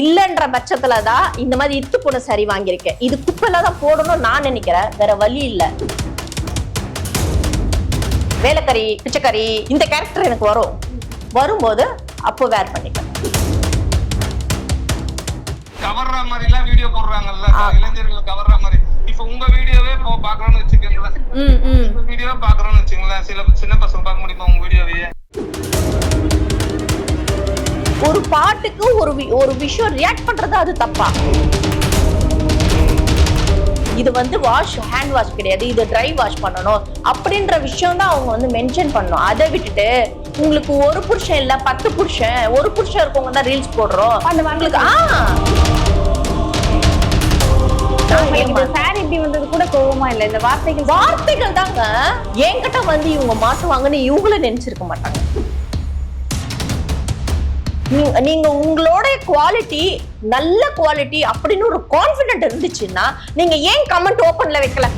இல்லன்ற பட்சத்துல தான் இந்த மாதிரி இத்து போன சரி வாங்கியிருக்கேன் இது குப்பையில தான் போடணும் நான் நினைக்கிறேன். வேற வழி இல்ல. வேலைக்கறி பிச்சைக்கறி இந்த கேரக்டர் எனக்கு வரும். வரும்போது அப்போ வேர் பண்ணிப்பேன். கவர்ற மாதிரி எல்லாம் வீடியோ போடுறாங்கல்ல. இளைஞர்கள் கவர்ற மாதிரி. இப்ப உங்க வீடியோவே இப்போ பாக்குறோம்னு வச்சுக்கோங்களேன். வீடியோவே பாக்குறோம்னு வச்சுங்களேன் சில சின்ன பசங்க பார்க்க முடியுமா உங்க வீடியோவையே ஒரு பாட்டுக்கு ஒரு வி- ஒரு விஷயம் ரியாக்ட் பண்றது அது தப்பா? இது வந்து வாஷ் ஹேண்ட் வாஷ் கிடையாது. இது ட்ரை வாஷ் பண்ணணும். அப்படின்ற விஷயம் தான் அவங்க வந்து மென்ஷன் பண்ணணும். அதை விட்டுட்டு உங்களுக்கு ஒரு புருஷன் இல்ல பத்து புருஷன் ஒரு புருஷன் இருக்கவங்க தான் ரீல்ஸ் போடுறோம். அந்த உங்களுக்கு ஆ! இந்த சாரி இப்படி வந்தது கூட கோவமா இல்ல. இந்த வார்த்தைகள் வார்த்தைகள் தாங்க. என்கிட்ட வந்து இவங்க மாட்டுவாங்கன்னு இவங்கள நினைச்சிருக்க மாட்டாங்க. நீங்க உங்களோட குவாலிட்டி நல்ல குவாலிட்டி அப்படின்னு ஒரு கான்பிடென்ட் இருந்துச்சுன்னா நீங்க ஏன் கமெண்ட் ஓபன்ல வைக்கல?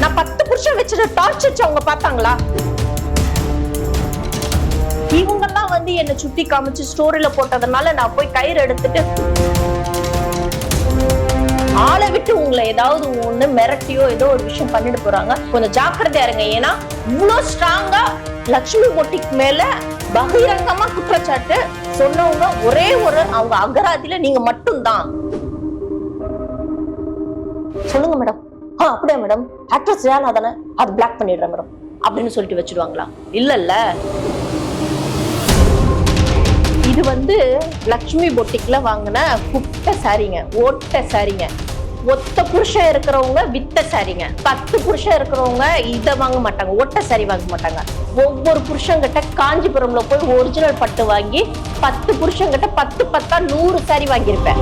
நான் பத்து புருஷன் வச்சுட்டு டார்ச் அவங்க பார்த்தாங்களா? இவங்கெல்லாம் வந்து என்னை சுத்தி காமிச்சு ஸ்டோரியில போட்டதுனால நான் போய் கயிறு எடுத்துட்டு ஆளை விட்டு உங்களை ஏதாவது ஒண்ணு மிரட்டியோ ஏதோ ஒரு விஷயம் பண்ணிட்டு போறாங்க. கொஞ்சம் ஜாக்கிரதையா இருங்க. ஏன்னா இவ்வளவு ஸ்ட்ராங்கா லட்சுமி பொட்டிக்கு மேல பகிரங்கமா குற்றச்சாட்டு சொன்னவங்க ஒரே ஒரு அவங்க அகராதியில நீங்க மட்டும்தான். சொல்லுங்க மேடம். ஆ அப்படியா மேடம்? அட்ரஸ் வேணா தானே? அது பிளாக் பண்ணிடுறேன் மேடம். அப்படின்னு சொல்லிட்டு வச்சிடுவாங்களா? இல்ல இல்ல இது வந்து லக்ஷ்மி பொட்டிக்ல வாங்கின குட்டை சாரிங்க ஓட்ட சாரிங்க ஒத்த புருஷன் இருக்கிறவங்க வித்த சாரிங்க. பத்து புருஷன் இருக்கிறவங்க இதை வாங்க மாட்டாங்க. ஒட்ட சாரி வாங்க மாட்டாங்க. ஒவ்வொரு புருஷங்கிட்ட காஞ்சிபுரம்ல போய் ஒரிஜினல் பட்டு வாங்கி பத்து புருஷங்கிட்ட பத்து பத்தா நூறு சாரி வாங்கியிருப்பேன்.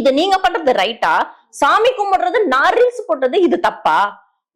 இது நீங்க பண்றது ரைட்டா சாமி கும்பிடுறது நான் ரீல்ஸ் போட்டது இது தப்பா?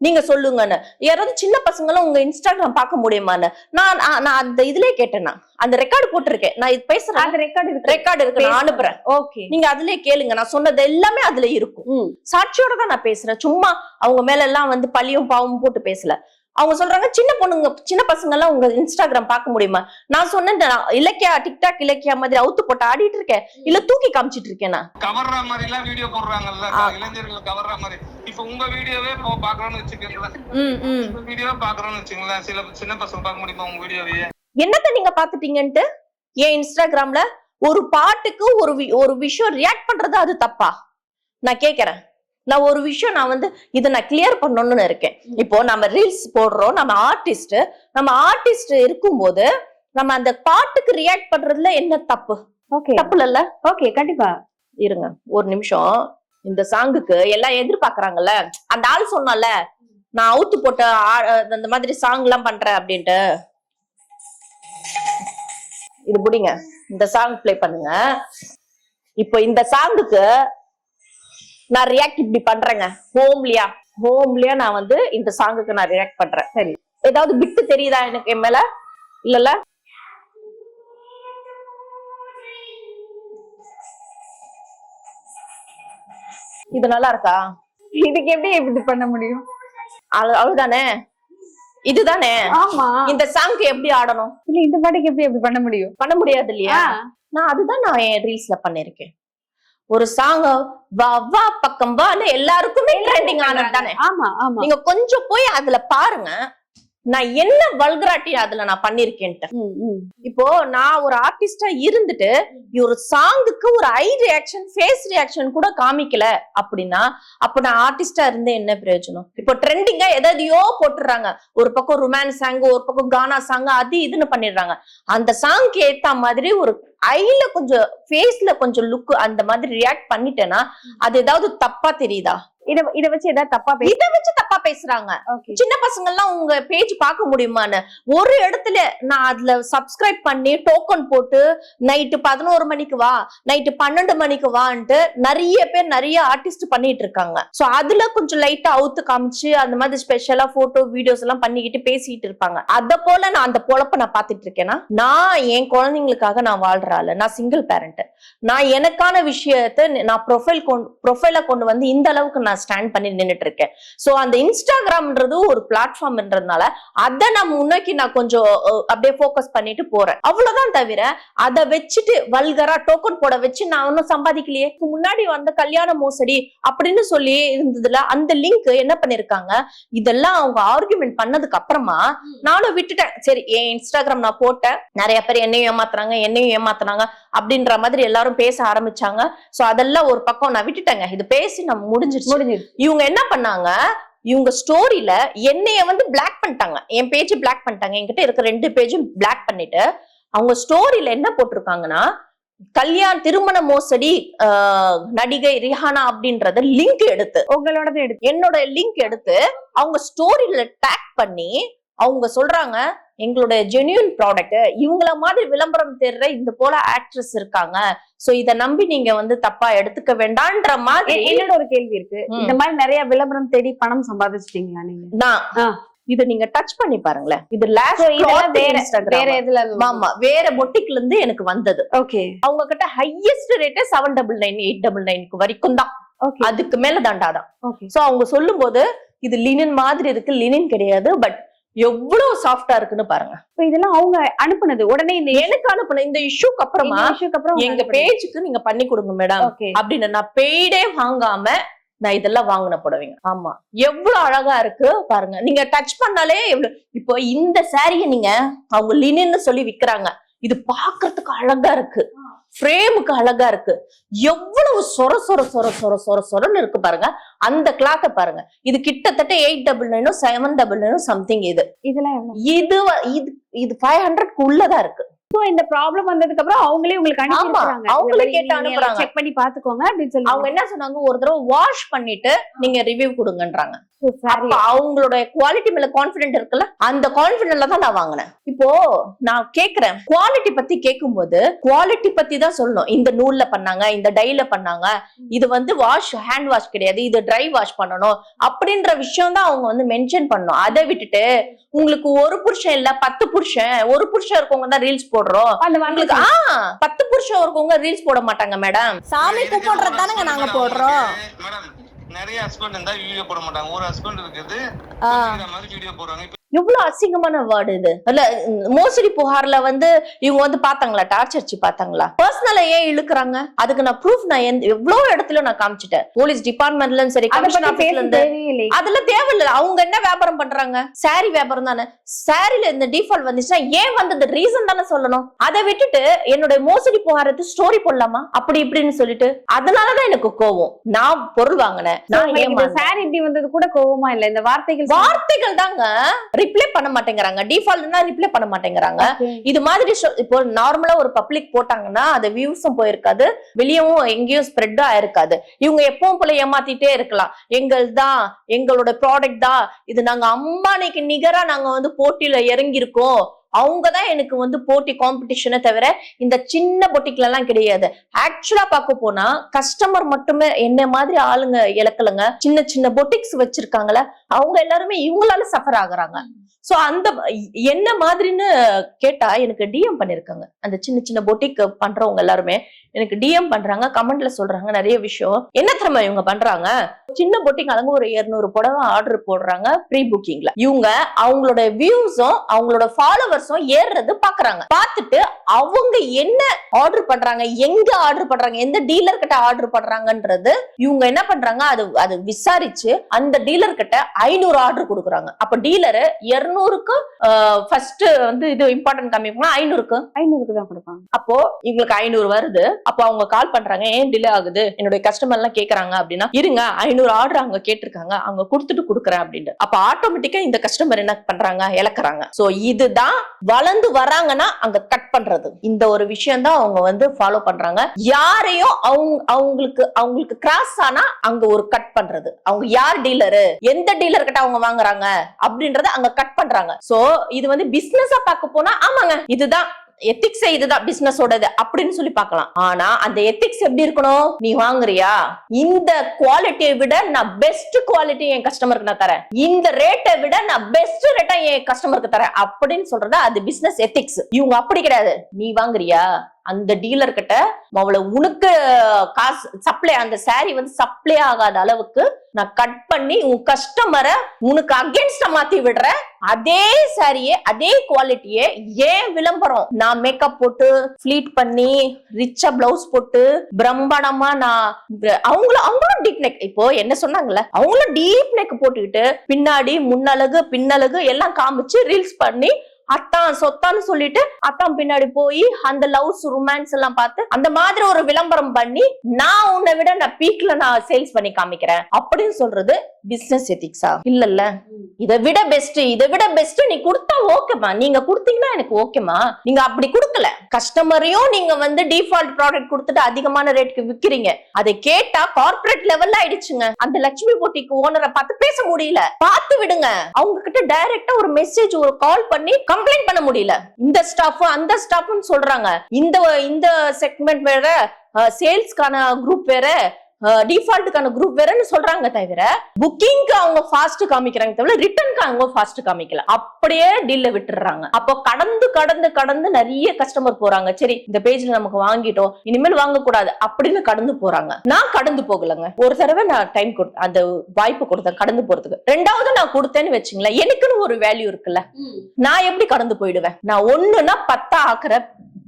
நீங்க சொல்லுங்கன்னு. யாராவது சின்ன பசங்களும் உங்க இன்ஸ்டாகிராம் பார்க்க முடியுமான்னு. நான் நான் அந்த இதுலயே கேட்டேன் நான். அந்த ரெக்கார்டு போட்டிருக்கேன். நான் இது பேசுறேன். அந்த ரெக்கார்ட் இருக்கு. ரெக்கார்டு இருக்கு. நான் அனுப்புறேன். ஓகே நீங்க அதுலயே கேளுங்க. நான் சொன்னது எல்லாமே அதுல இருக்கும். சாட்சியோட தான் நான் பேசுறேன். சும்மா அவங்க மேல எல்லாம் வந்து பழியும் பாவமும் போட்டு பேசல. அவங்க சொல்றாங்க சின்ன பொண்ணுங்க சின்ன பசங்க எல்லாம் உங்க இன்ஸ்டாகிராம் பார்க்க முடியுமா? நான் சொன்னேன் இலக்கியா டிக்டாக் இலக்கியா மாதிரி அவுத்து போட்டு ஆடிட்டு இருக்கேன். இல்ல தூக்கி காமிச்சிட்டு இருக்கேன் நான். கவர்ற மாதிரி எல்லாம் வீடியோ போடுறாங்கல்ல. இளைஞர்கள் கவர்ற மாதிரி. இப்ப உங்க வீடியோவே இப்போ பாக்குறோம்னு வச்சுக்கோங்களேன். வீடியோவே பாக்குறோம்னு வச்சுங்களேன் சில சின்ன பசங்க பார்க்க முடியுமா உங்க வீடியோவையே என்னத்த நீங்க பாத்துட்டீங்கன்ட்டு ஏன் இன்ஸ்டாகிராம்ல ஒரு பாட்டுக்கு ஒரு ஒரு விஷயம் ரியாக்ட் பண்றது அது தப்பா? நான் கேக்குறேன் நான் ஒரு விஷயம் நான் வந்து இதை நான் கிளியர் பண்ணணும்னு இருக்கேன். இப்போ நம்ம ரீல்ஸ் போடுறோம் நம்ம ஆர்டிஸ்ட் நம்ம ஆர்டிஸ்ட் இருக்கும்போது நம்ம அந்த பாட்டுக்கு ரியாக்ட் பண்றதுல என்ன தப்பு? ஓகே தப்பு இல்ல ஓகே கண்டிப்பா. இருங்க ஒரு நிமிஷம். இந்த சாங்குக்கு எல்லாம் எதிர்பார்க்கறாங்கல்ல? அந்த ஆள் சொன்னால நான் அவுத்து போட்ட அந்த மாதிரி சாங் எல்லாம் பண்றேன் அப்படின்ட்டு. இது புடிங்க. இந்த சாங் ப்ளே பண்ணுங்க. இப்போ இந்த சாங்குக்கு நான் ரியாக்ட் இப்படி பண்றேங்க. ஹோம்லியா. ஹோம்லியா நான் வந்து இந்த சாங்குக்கு நான் ரியாக்ட் பண்றேன். சரி. ஏதாவது பிட்டு தெரியுதா எனக்கு என் மேல? இல்லல்ல? இது நல்லா இருக்கா? இதுக்கு எப்படி இப்படி பண்ண முடியும்? அவ்வளவு- அவ்வளவுதானே? இதுதானே? ஆமா. இந்த சாங்க்கு எப்படி ஆடணும்? இல்ல இந்த பாட்டுக்கு எப்படி அப்படி பண்ண முடியும்? பண்ண முடியாது இல்லையா? நான் அதுதான் நான் என் ரீல்ஸ்ல பண்ணிருக்கேன் ஒரு சாங் வா வா பக்கம் வான்னு எல்லாருக்குமே ட்ரெண்டிங் ஆனது தானே? ஆமா ஆமா. நீங்க கொஞ்சம் போய் அதுல பாருங்க. நான் என்ன வல்கராட்டி அதுல நான் பண்ணிருக்கேன்ட்டு. இப்போ நான் ஒரு ஆர்டிஸ்டா இருந்துட்டு ஒரு சாங்குக்கு ஒரு ஐ ரியாக்ஷன் ஃபேஸ் ரியாக்ஷன் கூட காமிக்கல அப்படின்னா அப்ப நான் ஆர்டிஸ்டா இருந்து என்ன பிரயோஜனம்? இப்போ ட்ரெண்டிங்கா எதையோ போட்டுடுறாங்க ஒரு பக்கம் ரொமான்ஸ் சாங் ஒரு பக்கம் கானா சாங் அது இதுன்னு பண்ணிடுறாங்க. அந்த சாங்க்கு ஏத்த மாதிரி ஒரு ஐல கொஞ்சம் ஃபேஸ்ல கொஞ்சம் லுக் அந்த மாதிரி ரியாக்ட் பண்ணிட்டேன்னா அது ஏதாவது தப்பா தெரியுதா? இத இத வச்சு ஏதாவது தப்பா பேச இதை வச்சு தப்பா பேசுறாங்க. சின்ன பசங்க எல்லாம் உங்க பேஜ் பார்க்க முடியுமான்னு. ஒரு இடத்துல நான் அதுல சப்ஸ்கிரைப் பண்ணி டோக்கன் போட்டு நைட்டு பதினோரு மணிக்கு வா நைட்டு பன்னெண்டு மணிக்கு வான்ட்டு நிறைய பேர் நிறைய ஆர்டிஸ்ட் பண்ணிட்டு இருக்காங்க. சோ அதுல கொஞ்சம் லைட்டா அவுத்து காமிச்சு அந்த மாதிரி ஸ்பெஷலா போட்டோ வீடியோஸ் எல்லாம் பண்ணிக்கிட்டு பேசிட்டு இருப்பாங்க. அத போல நான் அந்த பொழப்ப நான் பாத்துட்டு இருக்கேன்னா நான் என் குழந்தைங்களுக்காக நான் வாழ்ற ஆளு. நான் சிங்கிள் பேரண்ட் நான் எனக்கான விஷயத்த நான் ப்ரொஃபைல் கொண்டு ப்ரொஃபைல கொண்டு வந்து இந்த அளவுக்கு நான் நான் ஸ்டாண்ட் பண்ணி நின்னுட்டு இருக்கேன் சோ அந்த இன்ஸ்டாகிராம்ன்றது ஒரு பிளாட்ஃபார்ம்ன்றதுனால அதை நான் முன்னோக்கி நான் கொஞ்சம் அப்படியே ஃபோக்கஸ் பண்ணிட்டு போறேன். அவ்வளவுதான் தவிர அதை வச்சுட்டு வல்கரா டோக்கன் போட வச்சு நான் ஒன்னும் சம்பாதிக்கலையே. முன்னாடி வந்த கல்யாண மோசடி அப்படின்னு சொல்லி இருந்ததுல அந்த லிங்க் என்ன பண்ணிருக்காங்க? இதெல்லாம் அவங்க ஆர்குமெண்ட் பண்ணதுக்கு அப்புறமா நானும் விட்டுட்டேன். சரி என் இன்ஸ்டாகிராம் நான் போட்டேன்? நிறைய பேர் என்னையும் ஏமாத்துறாங்க என்னையும் ஏமாத்துறாங்க. அப்படின்ற மாதிரி எல்லாரும் பேச ஆரம்பிச்சாங்க. சோ அதெல்லாம் ஒரு பக்கம் நான் விட்டுட்டேங்க. இது பேசி நம்ம முடிஞ்சிருச்சு. முடிஞ்சிருச்சு. இவங்க என்ன பண்ணாங்க? இவங்க ஸ்டோரியில என்னைய வந்து பிளாக் பண்ணிட்டாங்க. என் பேஜ் பிளாக் பண்ணிட்டாங்க. என்கிட்ட இருக்க ரெண்டு பேஜும் பிளாக் பண்ணிட்டு அவங்க ஸ்டோரியில என்ன போட்டிருக்காங்கன்னா கல்யாண் திருமண மோசடி நடிகை ரிஹானா அப்படின்றத லிங்க் எடுத்து உங்களோடது எடுத்து. என்னோட லிங்க் எடுத்து அவங்க ஸ்டோரியில டேக் பண்ணி அவங்க சொல்றாங்க எங்களுடைய ஜென்யூன் ப்ராடக்ட் இவங்கள மாதிரி விளம்பரம் தேடுற இந்த போல ஆக்ட்ரஸ் இருக்காங்க. சோ இத நம்பி நீங்க வந்து தப்பா எடுத்துக்க வேண்டாம்ன்ற மாதிரி என்னோட ஒரு கேள்வி இருக்கு. இந்த மாதிரி நிறைய விளம்பரம் தேடி பணம் சம்பாதிச்சிட்டீங்களா நீங்க? நான். இது நீங்க டச் பண்ணி பாருங்களேன். இது லாஸ்ட் வேற எதுல ஆமா வேற பொட்டிக்ல இருந்து எனக்கு வந்தது. ஓகே அவங்க கிட்ட highest ரேட்டே seven double nine eight double நைனுக்கு வரைக்கும் தான். அதுக்கு மேல தாண்டாதான் சோ அவங்க சொல்லும் போது இது லினின் மாதிரி இருக்கு லினின் கிடையாது பட் எவ்வளவு சாஃப்டா இருக்குன்னு பாருங்க. இப்போ இதெல்லாம் அவங்க அனுப்புனது. உடனே இந்த எனக்கு அனுப்புன இந்த இஷ்யூக்கு அப்புறமா இஷ்யூக்கு அப்புறம் எங்க பேஜுக்கு நீங்க பண்ணி கொடுங்க மேடம் அப்படின்னு நான் பெய்டே வாங்காம நான் இதெல்லாம் வாங்கின புடவைங்க. ஆமா. எவ்வளவு அழகா இருக்கு பாருங்க. நீங்க டச் பண்ணாலே எவ்வளவு. இப்போ இந்த சாரிய நீங்க அவங்க லினின்னு சொல்லி விக்கிறாங்க. இது பாக்குறதுக்கு அழகா இருக்கு. ஃப்ரேமுக்கு அழகா இருக்கு. எவ்வளவு சொர சொர சொர சொர சொர சொரன்னு இருக்கு பாருங்க. அந்த கிளாத்தை பாருங்க. இது கிட்டத்தட்ட எயிட் டபுள் நைனும் செவன் டபுள் நைனும் சம்திங் இது. இதெல்லாம் எவ்வளவு? இது வ- இது இது ஃபைவ் ஹண்ட்ரட்க்கு உள்ளதா இருக்கு. So, இந்த ப்ராப்ளம் வந்ததுக்கு அப்புறம் அவங்களே உங்களுக்கு அனுப்பிடுறாங்க அவங்களே கேட்டு அனுப்புறாங்க. செக் பண்ணி பாத்துக்கோங்க அப்படின்னு சொல்லி அவங்க என்ன சொன்னாங்க? ஒரு தடவை வாஷ் பண்ணிட்டு நீங்க ரிவ்யூ கொடுங்கன்றாங்க. அவங்களோட குவாலிட்டி மேல கான்பிடென்ட் இருக்குல்ல? அந்த கான்பிடென்ட்ல தான் நான் வாங்கினேன். இப்போ நான் கேக்குறேன். குவாலிட்டி பத்தி கேட்கும்போது குவாலிட்டி பத்தி தான் சொல்லணும். இந்த நூல்ல பண்ணாங்க இந்த டைல பண்ணாங்க. இது வந்து வாஷ் ஹேண்ட் வாஷ் கிடையாது. இது ட்ரை வாஷ் பண்ணணும். அப்படின்ற விஷயம் தான் அவங்க வந்து மென்ஷன் பண்ணணும். அதை விட்டுட்டு உங்களுக்கு ஒரு புருஷன் இல்ல பத்து புருஷன் ஒரு புருஷன் இருக்கவங்க தான் ரீல்ஸ் போடுறோம் ஆ பத்து புருஷன் இருக்கவங்க ரீல்ஸ் போட மாட்டாங்க மேடம் சாமி கூப்பிடுறது தானங்க நாங்க போடுறோம். மேடம் நிறைய ஹஸ்பண்ட் இருந்தா வீடியோ போட மாட்டாங்க. ஒரு ஹஸ்பண்ட் இருக்குது மாதிரி வீடியோ போடுறாங்க. எவ்வளவு அசிங்கமான வேர்டு இது. இல்ல மோசடி புகார்ல வந்து இவங்க வந்து பாத்தாங்களா டார்ச்சர்ச்சி பாத்தாங்களா பர்சனலா ஏன் இழுக்குறாங்க? அதுக்கு நான் ப்ரூஃப் நான் எந்த- எவ்வளவு இடத்துல நான் காமிச்சிட்டேன். போலீஸ் டிபார்ட்மெண்ட்ல சரி கமிஷன் ஆபீஸ்ல இருந்து. தேவையில்லை. அவங்க என்ன வியாபாரம் பண்றாங்க? சாரி வியாபாரம் தானே. சாரில இந்த டிஃபால்ட் வந்துச்சுன்னா ஏன் வந்தது ரீசன் தானே சொல்லணும்? அதை விட்டுட்டு என்னுடைய மோசடி புகாரத்து ஸ்டோரி போடலாமா? அப்படி இப்படின்னு சொல்லிட்டு அதனாலதான் எனக்கு கோவம். நான் பொருள் வாங்கினேன். நான். சாரி இப்படி வந்தது கூட கோவமா இல்ல? இந்த வார்த்தைகள் வார்த்தைகள் தாங்க ரிப்ளை பண்ண மாட்டேங்கிறாங்க. டிஃபால்ட்னா ரிப்ளை பண்ண மாட்டேங்கிறாங்க. இது மாதிரி இப்போ நார்மலா ஒரு பப்ளிக் போட்டாங்கன்னா அது வியூஸும் போயிருக்காது. வெளியவும் எங்கேயும் ஸ்ப்ரெட் ஆயிருக்காது இவங்க எப்பவும் போல ஏமாத்திட்டே இருக்கலாம். எங்கள் தான் எங்களோட ப்ராடக்ட் தான் இது நாங்க அம்பானிக்கு நிகரா நாங்க வந்து போட்டியில இறங்கி அவங்க அவங்கதான் எனக்கு வந்து போட்டி காம்படிஷனை தவிர இந்த சின்ன பொட்டிக்ல எல்லாம் கிடையாது. ஆக்சுவலா பார்க்க போனா கஸ்டமர் மட்டுமே என்ன மாதிரி ஆளுங்க இழக்கலங்க. சின்ன சின்ன பொட்டிக்ஸ் வச்சிருக்காங்களே அவங்க எல்லாருமே இவங்களால சஃபர் ஆகுறாங்க. சோ அந்த என்ன மாதிரின்னு கேட்டா எனக்கு டிஎம் பண்ணிருக்காங்க. அந்த சின்ன சின்ன பொட்டிக் பண்றவங்க எல்லாருமே எனக்கு டிஎம் பண்றாங்க கமெண்ட்ல சொல்றாங்க நிறைய விஷயம். என்ன திறமை இவங்க பண்றாங்க? சின்ன பொட்டிக் அழகு ஒரு 200 புடவை ஆர்டர் போடுறாங்க ப்ரீ புக்கிங்ல இவங்க அவங்களோட வியூஸும் அவங்களோட ஃபாலோவர்ஸும் ஏறுறது பாக்குறாங்க. பார்த்துட்டு அவங்க என்ன ஆர்டர் பண்றாங்க எங்க ஆர்டர் பண்றாங்க எந்த டீலர் கிட்ட ஆர்டர் பண்றாங்கன்றது இவங்க என்ன பண்றாங்க அது அது விசாரிச்சு அந்த டீலர் கிட்ட ஐநூறு ஆர்டர் கொடுக்குறாங்க. அப்ப டீலரு இருநூறுக்கு ஃபர்ஸ்ட் வந்து இது இம்பார்ட்டன்ட் கம்மி பண்ணா ஐநூறுக்கு? ஐநூறுக்கு தான் கொடுப்பாங்க. அப்போ இவங்களுக்கு ஐநூறு வருது. அப்போ அவங்க கால் பண்றாங்க ஏன் டிலே ஆகுது? என்னுடைய கஸ்டமர் எல்லாம் கேக்குறாங்க அப்படின்னா இருங்க ஐநூறு ஆர்டர் அவங்க கேட்டிருக்காங்க அவங்க கொடுத்துட்டு கொடுக்குறேன் அப்படின்ட்டு. அப்ப ஆட்டோமேட்டிக்கா இந்த கஸ்டமர் என்ன பண்றாங்க? இழக்கிறாங்க. சோ இதுதான் வளர்ந்து வராங்கன்னா அங்க கட் பண்றது. இந்த ஒரு விஷயம் தான் அவங்க வந்து ஃபாலோ பண்றாங்க. யாரையும் அவங்க அவங்களுக்கு அவங்களுக்கு கிராஸ் ஆனா அங்க ஒரு கட் பண்றது. அவங்க யார் டீலரு எந்த டீலர் கிட்ட அவங்க வாங்குறாங்க? அப்படின்றத அங்க கட் பண்றாங்க. சோ இது வந்து பிசினஸா பார்க்க போனா ஆமாங்க. இதுதான் எத்திக்ஸே இதுதான் பிசினஸோடது அப்படின்னு சொல்லி பார்க்கலாம். ஆனா அந்த எத்திக்ஸ் எப்படி இருக்கணும்? நீ வாங்குறியா? இந்த குவாலிட்டியை விட நான் பெஸ்ட் குவாலிட்டி என் கஸ்டமருக்கு நான் தரேன். இந்த ரேட்டை விட நான் பெஸ்ட் ரேட்டா என் கஸ்டமருக்கு தரேன் அப்படின்னு சொல்றது அது பிசினஸ் எத்திக்ஸ் இவங்க அப்படி கிடையாது. நீ வாங்குறியா? அந்த டீலர் கிட்ட அவளை உனக்கு காசு சப்ளை அந்த சாரி வந்து சப்ளை ஆகாத அளவுக்கு நான் கட் பண்ணி உன் கஸ்டமரை உனக்கு அகேன்ஸ்ட மாத்தி விடுறேன். அதே சாரியே அதே குவாலிட்டியே ஏன் விளம்பரம்? நான் மேக்கப் போட்டு ஃபிளீட் பண்ணி ரிச்சா பிளவுஸ் போட்டு பிரம்மாண்டமா நான் அவங்களும் அவங்களும் டீப் நெக் இப்போ என்ன சொன்னாங்கல்ல? அவங்களும் டீப் நெக் போட்டுக்கிட்டு பின்னாடி முன்னழகு பின்னழகு எல்லாம் காமிச்சு ரீல்ஸ் பண்ணி அத்தான் சொத்தான்னு சொல்லிட்டு அத்தான் பின்னாடி போய் அந்த லவ்ஸ் ரொமான்ஸ் எல்லாம் பார்த்து அந்த மாதிரி ஒரு விளம்பரம் பண்ணி நான் உன்னை விட நான் பீக்ல நான் சேல்ஸ் பண்ணி காமிக்கிறேன் அப்படின்னு சொல்றது பிசினஸ் எத்திக்ஸா இல்லல்ல. இதை விட பெஸ்ட் இதை விட பெஸ்ட் நீ கொடுத்தா ஓகேமா நீங்க கொடுத்தீங்கன்னா எனக்கு ஓகேமா நீங்க அப்படி கொடுக்கல. கஸ்டமரையும் நீங்க வந்து டிஃபால்ட் ப்ராடக்ட் கொடுத்துட்டு அதிகமான ரேட்க்கு விக்கிறீங்க. அதை கேட்டா கார்ப்பரேட் லெவல்ல ஆயிடுச்சுங்க. அந்த லட்சுமி போட்டிக்கு ஓனரை பார்த்து பேச முடியல. பார்த்து விடுங்க. அவங்க கிட்ட டைரக்டா ஒரு மெசேஜ் ஒரு கால் பண்ணி கம்ப்ளைண்ட் பண்ண முடியல. இந்த ஸ்டாஃப் அந்த ஸ்டாஃப்னு சொல்றாங்க. இந்த இந்த செக்மெண்ட் வேற சேல்ஸ்க்கான குரூப் வேற டிஃபால்ட்டுக்கான குரூப் வேறன்னு சொல்றாங்க தவிர புக்கிங்க்கு அவங்க ஃபாஸ்ட் காமிக்கிறாங்க தவிர ரிட்டர்னுக்கு அவங்க ஃபாஸ்ட் காமிக்கல. அப்படியே டீல்ல விட்டுறாங்க அப்போ கடந்து கடந்து கடந்து நிறைய கஸ்டமர் போறாங்க. சரி இந்த பேஜ்ல நமக்கு வாங்கிட்டோம் இனிமேல் வாங்க கூடாது அப்படின்னு கடந்து போறாங்க. நான் கடந்து போகலங்க. ஒரு தடவை நான் டைம் கொடுத்தேன் அந்த வாய்ப்பு கொடுத்தேன் கடந்து போறதுக்கு. ரெண்டாவது நான் கொடுத்தேன்னு வச்சுங்களேன் எனக்குன்னு ஒரு வேல்யூ இருக்குல்ல. நான் எப்படி கடந்து போயிடுவேன்? நான் ஒண்ணுன்னா பத்தா ஆக்குற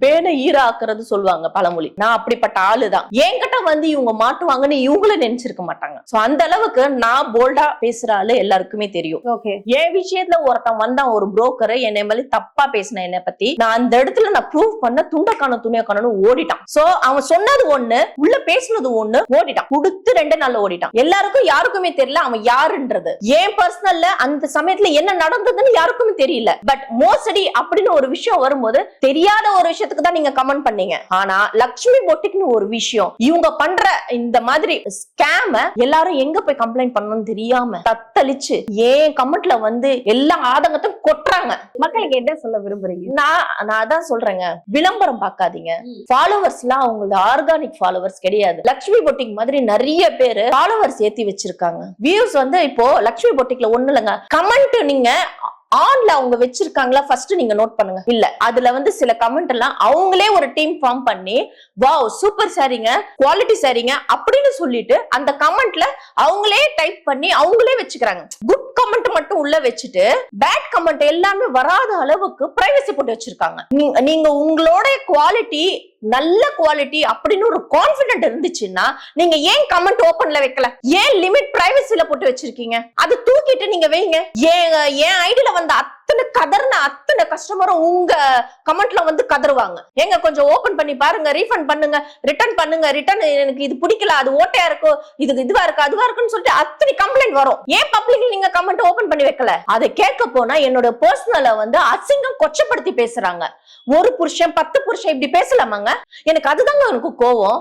பேனை ஈர ஆக்குறது சொல்லுவாங்க பழமொழி. நான் அப்படிப்பட்ட ஆளுதான். என்கிட்ட வந்து இவங்க மாட்டுவாங்கன்னு இவங்களும் நினைச்சிருக்க மாட்டாங்க. சோ அந்த அளவுக்கு நான் போல்டா பேசுற ஆளு எல்லாருக்குமே தெரியும். ஓகே என் விஷயத்துல ஒருத்தன் வந்தான் ஒரு புரோக்கர் என்னை மேல தப்பா பேசின என்னை பத்தி நான் அந்த இடத்துல நான் ப்ரூவ் பண்ண துண்டக்கான துணியக்கானு ஓடிட்டான். சோ அவன் சொன்னது ஒண்ணு உள்ள பேசுனது ஒண்ணு ஓடிட்டான். கொடுத்து ரெண்டு நாள்ல ஓடிட்டான். எல்லாருக்கும் யாருக்குமே தெரியல அவன் யாருன்றது. என் பர்சனல்ல அந்த சமயத்துல என்ன நடந்ததுன்னு யாருக்குமே தெரியல. பட் மோசடி அப்படின்னு ஒரு விஷயம் வரும்போது தெரியாத ஒரு விஷயத்துக்கு தான் நீங்க கமெண்ட் பண்ணீங்க. ஆனா லக்ஷ்மி பொட்டிக்னு ஒரு விஷயம் இவங்க பண்ற இந்த மாதிரி ஸ்கேம எல்லாரும் எங்க போய் கம்ப்ளைண்ட் பண்ணணும்னு தெரியாம தத்தளிச்சு ஏன் கமெண்ட்ல வந்து எல்லா ஆதங்கத்தையும் கொட்டுறாங்க. மக்களுக்கு என்ன சொல்ல விரும்புறீங்க? நான் நான் அதான் சொல்றேங்க. விளம்பரம் பார்க்காதீங்க. ஃபாலோவர்ஸ் எல்லாம் அவங்களது ஆர்கானிக் ஃபாலோவர்ஸ் கிடையாது. லக்ஷ்மி பொட்டிக் மாதிரி நிறைய பேரு ஃபாலோவர்ஸ் ஏத்தி வச்சிருக்காங்க. வியூஸ் வந்து இப்போ லக்ஷ்மி பொட்டிக்ல ஒண்ணு இல்லைங்க கமெண்ட் நீங்க ஆன்ல அவங்க வச்சிருக்காங்களா ஃபர்ஸ்ட் நீங்க நோட் பண்ணுங்க. இல்ல அதுல வந்து சில கமெண்ட் எல்லாம் அவங்களே ஒரு டீம் ஃபார்ம் பண்ணி வாவ் சூப்பர் சாரிங்க குவாலிட்டி சாரிங்க அப்படின்னு சொல்லிட்டு அந்த கமெண்ட்ல அவங்களே டைப் பண்ணி அவங்களே வச்சுக்கிறாங்க. குட் கமெண்ட் மட்டும் உள்ள வச்சுட்டு பேட் கமெண்ட் எல்லாமே வராத அளவுக்கு பிரைவசி போட்டு வச்சிருக்காங்க. நீங்க- உங்களோட குவாலிட்டி நல்ல குவாலிட்டி அப்படின்னு ஒரு கான்பிடென்ட் இருந்துச்சுன்னா நீங்க ஏன் கமெண்ட் ஓபன்ல வைக்கல? ஏன் லிமிட் பிரைவசில போட்டு வச்சிருக்கீங்க? அது தூக்கிட்டு நீங்க வைங்க. ஏன் என் ஐடியில வந்த அத்தனை கதர்ன அத்தனை கஸ்டமரும் உங்க கமெண்ட்ல வந்து கதறுவாங்க. ஏங்க கொஞ்சம் ஓபன் பண்ணி பாருங்க ரீஃபண்ட் பண்ணுங்க ரிட்டர்ன் பண்ணுங்க ரிட்டர்ன் எனக்கு இது பிடிக்கல அது ஓட்டையா இருக்கும் இதுக்கு இதுவா இருக்கு அதுவா இருக்குன்னு சொல்லிட்டு அத்தனை கம்ப்ளைண்ட் வரும். ஏன் பப்ளிக்ல நீங்க கமெண்ட் ஓபன் பண்ணி வைக்கல? அதை கேட்க போனா என்னோட பர்சனலை வந்து அசிங்கம் கொச்சப்படுத்தி பேசுறாங்க. ஒரு புருஷன் பத்து புருஷன் இப்படி பேசலாமாங்க? எனக்கு அதுதாங்க எனக்கு கோவம்.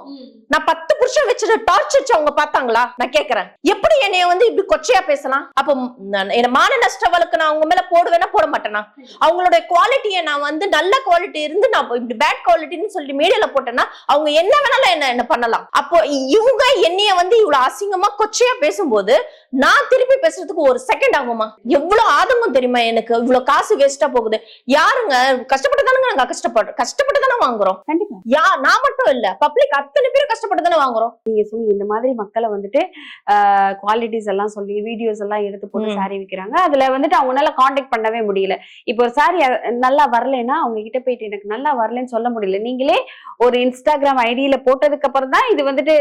நான் பத்து புருஷன் வச்சுட்டு டார்ச்சர் அவங்க பார்த்தாங்களா? நான் கேக்குறேன் எப்படி என்னைய வந்து இப்படி கொச்சையா பேசலாம்? அப்ப என்ன மான நஷ்ட வழக்கு நான் அவங்க மேல போடுவேனா போட மாட்டேனா? அவங்களோட குவாலிட்டியை நான் வந்து நல்ல குவாலிட்டி இருந்து நான் இப்படி பேட் குவாலிட்டின்னு சொல்லிட்டு மீடியால போட்டேன்னா அவங்க என்ன வேணாலும் என்ன என்ன பண்ணலாம். அப்போ இவங்க என்னைய வந்து இவ்வளவு அசிங்கமா கொச்சையா பேசும்போது நான் திருப்பி பேசுறதுக்கு ஒரு செகண்ட் ஆகுமா எவ்வளவு ஆதங்கம் தெரியுமா எனக்கு? இவ்வளவு காசு வேஸ்டா போகுது. யாருங்க? கஷ்டப்பட்டு தானங்க நாங்க கஷ்டப்படுறோம் கஷ்டப்பட்டு தானே வாங்குறோம். கண்டிப்பா. யா நான் மட்டும் இல்ல பப்ளிக் அத்தனை பேர் கஷ்டப்பட்டு தானே வாங்குறோம். நீங்க சொன்னீங்க இந்த மாதிரி மக்களை வந்துட்டு குவாலிட்டிஸ் எல்லாம் சொல்லி வீடியோஸ் எல்லாம் எடுத்து போட்டு. சாரி விக்கிறாங்க. அதுல வந்துட்டு அவங்களால காண்டாக்ட் பண்ணவே முடியல. இப்போ ஒரு சாரி நல்லா வரலைன்னா அவங்க கிட்ட போயிட்டு எனக்கு நல்லா வரலைன்னு சொல்ல முடியல. நீங்களே ஒரு இன்ஸ்டாகிராம் ஐடியில போட்டதுக்கு அப்புறம் தான் இது வந்துட்டு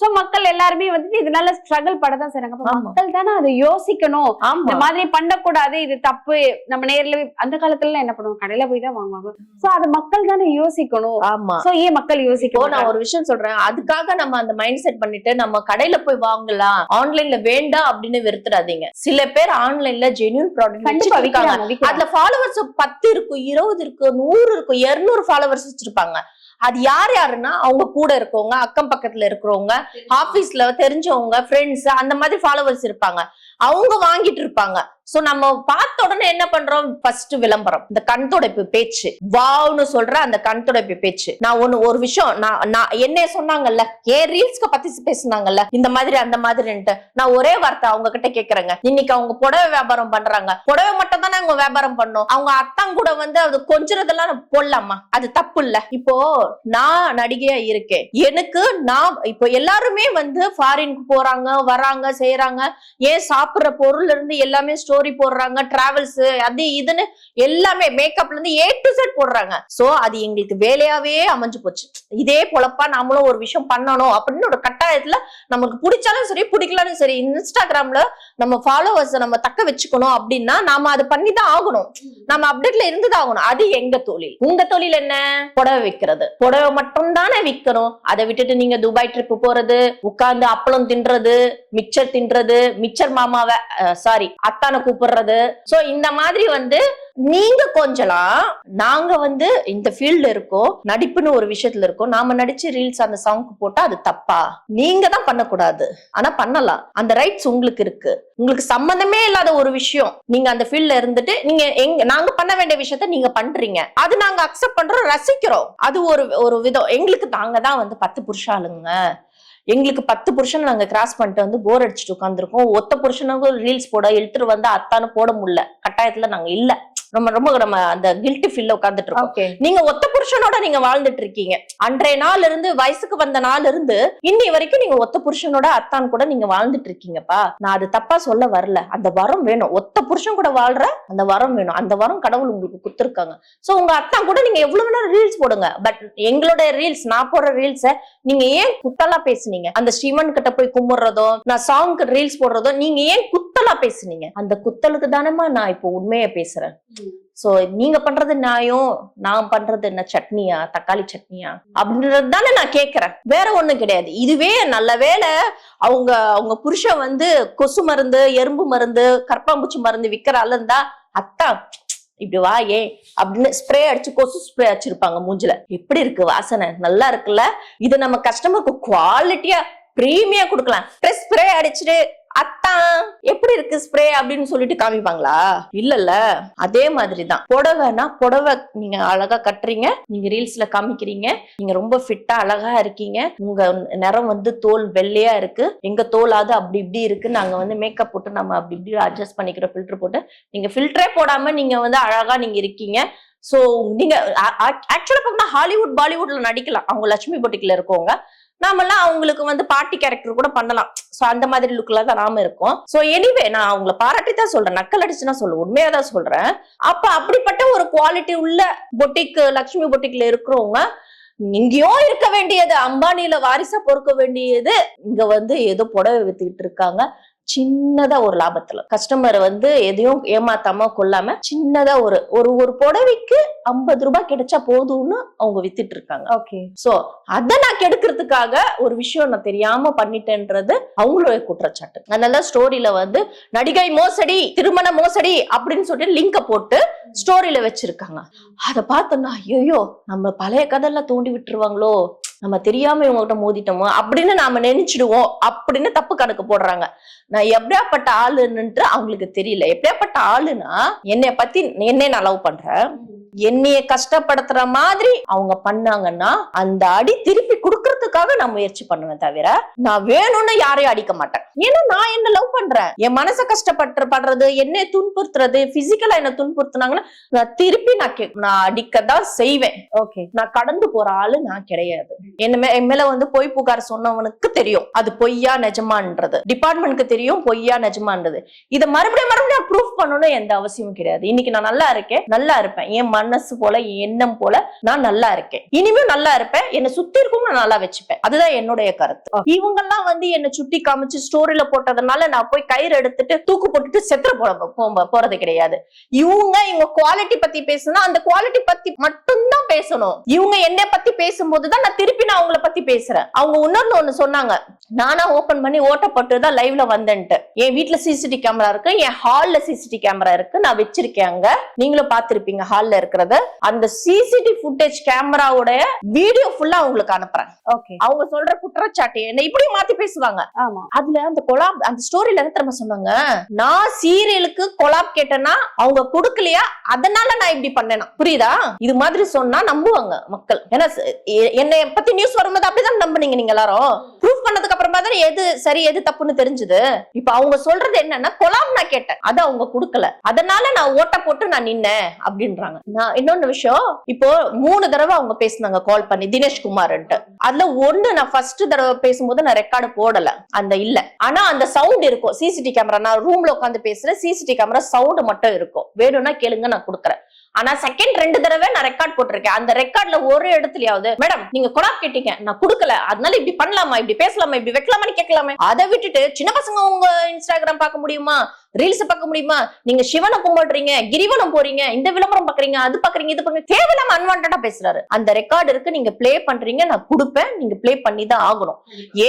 சோ மக்கள் எல்லாருமே வந்துட்டு இதனால ஸ்ட்ரகிள் படதான் செய்றாங்க. அப்ப ஆமா. மக்கள் தானே அதை யோசிக்கணும். இந்த மாதிரி பண்ணக்கூடாது இது தப்பு. நம்ம நேர்ல அந்த காலத்துல என்ன பண்ணுவோம் கடையில போய் தான் வாங்குவாங்க. சோ அது மக்கள் தானே யோசிக்கணும். ஆமா. சோ ஏன் மக்கள் யோசிக்கணும் நான் ஒரு விஷயம் சொல்றேன். அதுக்காக நம்ம அந்த மைண்ட் செட் பண்ணிட்டு நம்ம கடையில போய் வாங்கலாம். ஆன்லைன்ல வேண்டாம் அப்படின்னு வெறுத்துறாதீங்க. சில பேர் ஆன்லைன்ல ஜென்யூன் ப்ராடக்ட் விக்கிறாங்க அதுல ஃபாலோவர்ஸ் பத்து இருக்கும் இருபது இருக்கும் நூறு இருக்கும் இருநூறு ஃபாலோவர்ஸ் வச்சிருப்பாங்க. அது யார் யாருன்னா அவங்க கூட இருக்கவங்க அக்கம் பக்கத்துல இருக்கிறவங்க ஆபீஸ்ல தெரிஞ்சவங்க ஃப்ரெண்ட்ஸ் அந்த மாதிரி ஃபாலோவர்ஸ் இருப்பாங்க. அவங்க வாங்கிட்டு இருப்பாங்க. சோ நம்ம பார்த்த உடனே என்ன பண்றோம்? ஃபர்ஸ்ட் விளம்பரம். இந்த கண் துடைப்பு பேச்சு. வாவ்னு சொல்ற அந்த கண் துடைப்பு பேச்சு. நான் ஒண்ணு ஒரு விஷயம் நான் நான் என்ன சொன்னாங்கல்ல? ஏன் ரீல்ஸ்க்கு பத்தி பேசுனாங்கல்ல? இந்த மாதிரி அந்த மாதிரின்ட்டு. நான் ஒரே வார்த்தை அவங்க கிட்ட கேக்குறேங்க. இன்னைக்கு அவங்க புடவை வியாபாரம் பண்றாங்க. புடவை மட்டும் தானே அவங்க வியாபாரம் பண்ணும். அவங்க அத்தான் கூட வந்து அது கொஞ்சதெல்லாம் போடலாமா? அது தப்பு இல்ல. இப்போ நான் நடிகையா இருக்கேன். எனக்கு நான் இப்போ எல்லாருமே வந்து ஃபாரினுக்கு போறாங்க வராங்க செய்யறாங்க ஏன் சாப்பிடுற பொருள் இருந்து எல்லாமே போடுறாங்க டிராவல்ஸ் அது இதுன்னு எல்லாமே மேக்கப்ல இருந்து ஏ டு செட் போடுறாங்க. சோ அது எங்களுக்கு வேலையாவே அமைஞ்சு போச்சு. இதே பொழப்பா நாமளும் ஒரு விஷயம் பண்ணணும் அப்படின்னு ஒரு கட்டாயத்துல நமக்கு பிடிச்சாலும் சரி பிடிக்கலாலும் சரி இன்ஸ்டாகிராம்ல நம்ம ஃபாலோவர்ஸ் நம்ம தக்க வச்சுக்கணும் அப்படின்னா நாம அதை பண்ணி தான் ஆகணும் நம்ம அப்டேட்ல இருந்துதான் ஆகணும். அது எங்க தொழில்? உங்க தொழில் என்ன? புடவை விற்கிறது புடவை மட்டும் தானே விற்கணும் அதை விட்டுட்டு நீங்க துபாய் ட்ரிப் போறது உட்கார்ந்து அப்பளம் தின்றது மிச்சர் தின்றது மிச்சர் மாமாவை சாரி அத்தான கூப்பிடுறது. சோ இந்த மாதிரி வந்து நீங்க கொஞ்சலாம் நாங்க வந்து இந்த ஃபீல்ட்ல இருக்கோம் நடிப்புன்னு ஒரு விஷயத்துல இருக்கோம் நாம நடிச்சு ரீல்ஸ் அந்த சாங்க்கு போட்டா அது தப்பா? நீங்க தான் பண்ணக்கூடாது. ஆனா பண்ணலாம். அந்த ரைட்ஸ் உங்களுக்கு இருக்கு. உங்களுக்கு சம்பந்தமே இல்லாத ஒரு விஷயம். நீங்க அந்த ஃபீல்ட்ல இருந்துட்டு நீங்க எங்க நாங்க பண்ண வேண்டிய விஷயத்த நீங்க பண்றீங்க. அது நாங்க அக்செப்ட் பண்றோம் ரசிக்கிறோம். அது ஒரு ஒரு விதம். எங்களுக்கு நாங்க தான் வந்து பத்து புருஷாளுங்க. எங்களுக்கு பத்து புருஷன் நாங்க கிராஸ் பண்ணிட்டு வந்து போர் அடிச்சுட்டு உட்காந்துருக்கோம் ஒத்த புருஷனுக்கும் ரீல்ஸ் போட எழுத்துட்டு வந்து அத்தானு போட முடியல. கட்டாயத்துல நாங்க இல்லை. ரொம்ப ரொம்ப நம்ம அந்த கில்ட்டி ஃபீல்ல உட்காந்துட்டு இருக்கோம் நீங்க ஒத்த புருஷனோட நீங்க வாழ்ந்துட்டு இருக்கீங்க அன்றைய நாள் இருந்து வயசுக்கு வந்த நாள் இருந்து இன்னி வரைக்கும் நீங்க ஒத்த புருஷனோட அத்தான் கூட நீங்க வாழ்ந்துட்டு இருக்கீங்கப்பா நான் அது தப்பா சொல்ல வரல. அந்த வரம் வேணும். ஒத்த புருஷன் கூட வாழ்ற அந்த வரம் வேணும். அந்த வரம் கடவுள் உங்களுக்கு கொடுத்துருக்காங்க. சோ உங்க அத்தான் கூட நீங்க எவ்வளவு நேரம் ரீல்ஸ் போடுங்க. பட் எங்களோட ரீல்ஸ் நான் போடுற ரீல்ஸ நீங்க ஏன் குத்தலா பேசுனீங்க? அந்த ஸ்ரீமன் கிட்ட போய் கும்பிடுறதோ நான் சாங்க்கு ரீல்ஸ் போடுறதோ நீங்க ஏன் குத்தலா பேசுனீங்க? அந்த குத்தலுக்கு தானேமா நான் இப்போ உண்மையை பேசுறேன். சோ நீங்க பண்றது நியாயம் நான் பண்றது என்ன சட்னியா தக்காளி சட்னியா? அப்படின்றது தானே நான் கேக்குறேன். வேற ஒண்ணும் கிடையாது. இதுவே நல்ல வேளை அவங்க அவங்க புருஷன் வந்து கொசு மருந்து எறும்பு மருந்து கற்பாம்பூச்சி மருந்து விக்கிற ஆளு இருந்தா அத்தா இப்படி வா ஏன் அப்படின்னு ஸ்ப்ரே அடிச்சு கொசு ஸ்ப்ரே அடிச்சிருப்பாங்க மூஞ்சில. எப்படி இருக்கு வாசனை? நல்லா இருக்குல்ல? இது நம்ம கஸ்டமருக்கு குவாலிட்டியா பிரீமியா கொடுக்கலாம். ஸ்ப்ரே அடிச்சுட்டு அத்தான் எப்படி இருக்கு ஸ்ப்ரே அப்படின்னு சொல்லிட்டு காமிப்பாங்களா? இல்லல்ல அதே மாதிரிதான். புடவைனா புடவை நீங்க அழகா கட்டுறீங்க நீங்க ரீல்ஸ்ல காமிக்கிறீங்க நீங்க ரொம்ப ஃபிட்டா அழகா இருக்கீங்க உங்க நிறம் வந்து தோல் வெள்ளையா இருக்கு எங்க தோலாவது அப்படி இப்படி இருக்கு நாங்க வந்து மேக்கப் போட்டு நம்ம அப்படி இப்படி அட்ஜஸ்ட் பண்ணிக்கிறோம் ஃபில்டர் போட்டு நீங்க ஃபில்டரே போடாம நீங்க வந்து அழகா நீங்க இருக்கீங்க. சோ நீங்க ஆக்சுவலா பார்த்தா ஹாலிவுட் பாலிவுட்ல நடிக்கலாம். அவங்க லட்சுமி பொட்டிக்குல இருக்கவங்க. நாமெல்லாம் அவங்களுக்கு வந்து பாட்டி கேரக்டர் கூட பண்ணலாம். ஸோ அந்த மாதிரி லுக்கில் தான் நாம இருக்கோம். ஸோ எனிவே நான் அவங்கள பாராட்டி தான் சொல்றேன். நக்கல் அடிச்சுன்னா சொல்ல உண்மையா தான் சொல்றேன். அப்ப அப்படிப்பட்ட ஒரு குவாலிட்டி உள்ள பொட்டிக் லக்ஷ்மி பொட்டிக்ல இருக்கிறவங்க இங்கேயும் இருக்க வேண்டியது அம்பானில வாரிசா பொறுக்க வேண்டியது இங்க வந்து ஏதோ புடவை வித்துக்கிட்டு இருக்காங்க. சின்னதா ஒரு லாபத்துல. கஸ்டமர் வந்து எதையும் ஏமாத்தாம கொள்ளாம சின்னதா ஒரு ஒரு ஒரு புடவைக்கு ஐம்பது ரூபாய் கிடைச்சா போதும்னு அவங்க வித்துட்டு இருக்காங்க. ஓகே சோ அத நான் கெடுக்கிறதுக்காக ஒரு விஷயம் நான் தெரியாம பண்ணிட்டேன்றது அவங்களுடைய குற்றச்சாட்டு. அதனால ஸ்டோரியில வந்து நடிகை மோசடி திருமண மோசடி அப்படின்னு சொல்லிட்டு லிங்க போட்டு ஸ்டோரியில வச்சிருக்காங்க. அத பார்த்தோம்னா ஐயோ நம்ம பழைய கதையெல்லாம் தூண்டி விட்டுருவாங்களோ? நம்ம தெரியாம இவங்ககிட்ட மோதிட்டோமோ அப்படின்னு நாம நினைச்சிடுவோம். அப்படின்னு தப்பு கணக்கு போடுறாங்க. நான் எப்படியாப்பட்ட ஆளுன்னுட்டு அவங்களுக்கு தெரியல. எப்படியாப்பட்ட ஆளுனா என்னை பத்தி என்னை நான் லவ் பண்றேன். என்னைய கஷ்டப்படுத்துற மாதிரி அவங்க பண்ணாங்கன்னா அந்த அடி திருப்பி கொடுக்கறதுக்காக நான் முயற்சி பண்ணுவேன் தவிர நான் வேணும்னு யாரையும் அடிக்க மாட்டேன். ஏன்னா நான் என்ன லவ் பண்றேன்? என் மனசை கஷ்டப்பட்டு படுறது என்னை துன்புறுத்துறது பிசிக்கலா என்ன துன்புறுத்துனாங்கன்னா நான் திருப்பி நான் நான் அடிக்கதான் செய்வேன். ஓகே நான் கடந்து போற ஆளு நான் கிடையாது. என்ன என் மேல வந்து பொய் புகார் சொன்னவனுக்கு தெரியும். அது பொய்யா நிஜமான்றது. டிபார்ட்மெண்ட்க்கு தெரியும் பொய்யா நிஜமான்றது. இதை மறுபடியும் மறுபடியும் ப்ரூஃப் பண்ணணும்னு எந்த அவசியமும் கிடையாது. இன்னைக்கு நான் நல்லா இருக்கேன் நல்லா இருப்பேன். என் மனசு போல என் எண்ணம் போல நான் நல்லா இருக்கேன். இனிமே நல்லா இருப்பேன். என்னை சுத்தி இருக்கவும் நான் நல்லா வச்சுப்பேன். அதுதான் என்னுடைய கருத்து. இவங்க எல்லாம் வந்து என்னை சுட்டி காமிச்சு ஸ்டோரியில போட்டதுனால நான் போய் கயிறு எடுத்துட்டு தூக்கு போட்டுட்டு செத்துற போற போ- போறது கிடையாது. இவங்க இவங்க குவாலிட்டி பத்தி பேசுனா அந்த குவாலிட்டி பத்தி மட்டும்தான் பேசணும். இவங்க என்னை பத்தி பேசும்போதுதான் நான் திருப்பி நான் அவங்கள பத்தி பேசுறேன். அவங்க இன்னொன்னு ஒண்ணு சொன்னாங்க. நானா ஓபன் பண்ணி ஓட்டப்பட்டு தான் லைவ்ல வந்தேன்ட்டு. என் வீட்ல சிசிடிவி கேமரா இருக்கு என் ஹால்ல சிசிடிவி சிசிடிவி கேமரா இருக்கு. நான் வச்சிருக்கேன் அங்க. நீங்களும் பாத்திருப்பீங்க ஹால்ல இருக்கிறத. அந்த சிசிடிவி ஃபுட்டேஜ் கேமராவோட வீடியோ ஃபுல்லா உங்களுக்கு அனுப்புறேன். ஓகே அவங்க சொல்ற குற்றச்சாட்டு என்ன? இப்படியும் மாத்தி பேசுவாங்க. ஆமா. அதுல அந்த கொலாப் அந்த ஸ்டோரியில என்ன தெரியுமா சொன்னாங்க? நான் சீரியலுக்கு கொலாப் கேட்டேன்னா அவங்க கொடுக்கலையா? அதனால நான் இப்படி பண்ணேனா? புரியுதா? இது மாதிரி சொன்னா நம்புவாங்க மக்கள். ஏன்னா என்னை பத்தி நியூஸ் வரும்போது அப்படிதான் நம்புனீங்க நீங்க எல்லாரும். ப்ரூஃப் பண்ணதுக்கு அப்புறமா தான் எது சரி எது தப்புன்னு தெரிஞ்சது. இப்ப அவங்க சொல்றது என்னன்னா கொலாப் நான் கேட்டேன். அது அவங்க கொடுக்கல. அதனால நான் ஓட்ட போட்டு நான் நின்னேன் அப்படின்றாங்க. நான் இன்னொன்னு விஷயம் இப்போ மூணு தடவை அவங்க பேசினாங்க கால் பண்ணி தினேஷ்குமார்ன்ட்டு அதுல ஒண்ணு நான் ஃபர்ஸ்ட் தடவை பேசும்போது நான் ரெக்கார்டு போடல. அந்த இல்ல. ஆனா அந்த சவுண்ட் இருக்கும். சிசிடி கேமரா நான் ரூம்ல உட்காந்து பேசுறேன் சிசிடி கேமரா சவுண்ட் மட்டும் இருக்கும். வேணும்னா கேளுங்க நான் கொடுக்குறேன். ஆனா செகண்ட் ரெண்டு தடவை நான் ரெக்கார்ட் போட்டிருக்கேன். அந்த ரெக்கார்ட்ல ஒரு இடத்துலயாவது மேடம் நீங்க கொலாப் கேட்டீங்க. நான் கொடுக்கல. அதனால இப்படி பண்ணலாமா? இப்படி பேசலாமா? இப்படி வைக்கலாமான்னு கேட்கலாமே? அதை விட்டுட்டு சின்ன பசங்க உங்க இன்ஸ்டாகிராம் பார்க்க முடியுமா? ரீல்ஸ் பார்க்க முடியுமா? நீங்க சிவனை கும்பிடுறீங்க கிரிவலம் போறீங்க இந்த விளம்பரம் பாக்குறீங்க அது பாக்குறீங்க இது பண்ணுங்க தேவையில்லாம அன்வான்டா பேசுறாரு. அந்த ரெக்கார்டு இருக்கு நீங்க ப்ளே பண்றீங்க நான் கொடுப்பேன் நீங்க ப்ளே பண்ணி தான் ஆகணும்